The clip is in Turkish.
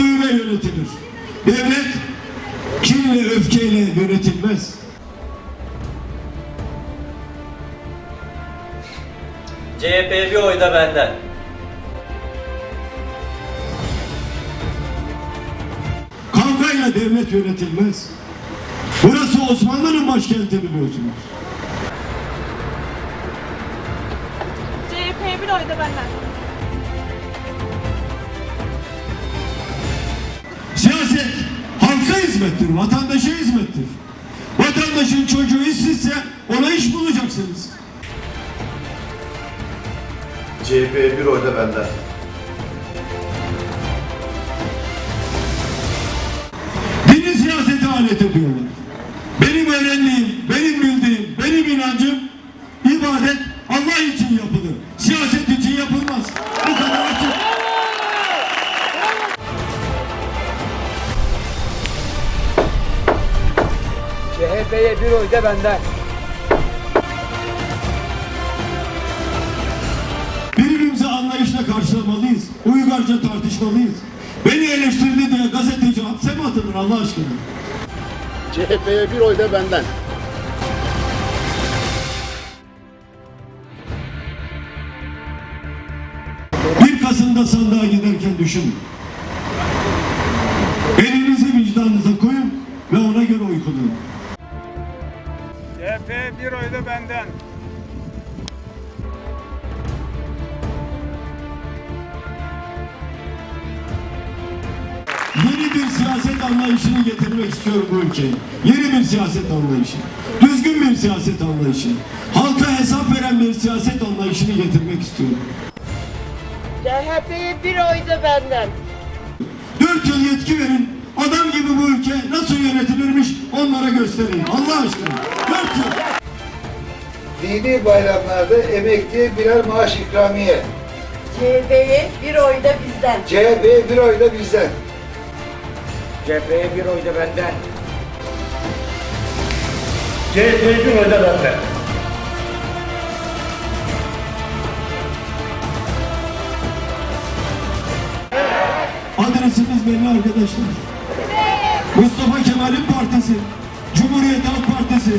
sağduyuyla yönetilir. Devlet kin ve öfkeyle yönetilmez. CHP bir oy da benden. Kavgayla devlet yönetilmez. Burası Osmanlı'nın başkenti biliyorsunuz. CHP bir oy da benden. Hizmettir, vatandaşa hizmettir. Vatandaşın çocuğu işsizse ona iş bulacaksınız. CHP'ye bir oy da benden. Dini siyasete alet ediyorlar. Benim öğrendiğim, benim bildiğim, benim inancım ibadet CHP'ye bir oy da benden. Birbirimizi anlayışla karşılamalıyız. Uygarca tartışmalıyız. Beni eleştirdi diye gazeteci hapse mi atılır Allah aşkına? CHP'ye bir oy da benden. Bir Kasım'da sandığa giderken düşünün. Elinizi benden. Yeni bir siyaset anlayışını getirmek istiyorum bu ülkeye. Yeni bir siyaset anlayışı. Düzgün bir siyaset anlayışı. Halka hesap veren bir siyaset anlayışını getirmek istiyorum. CHP'ye bir oy da benden. Dört yıl yetki verin. Adam gibi bu ülke nasıl yönetilirmiş onlara göstereyim. Allah aşkına. Dört yıl. Dini bayramlarda emekliye birer maaş ikramiye. CHP'ye bir oy da bizden. CHP'ye bir oy da bizden. CHP'ye bir oy da benden. CHP bir oy da benden. Adresimiz belli arkadaşlar. Mustafa Kemal'in partisi, Cumhuriyet Halk Partisi,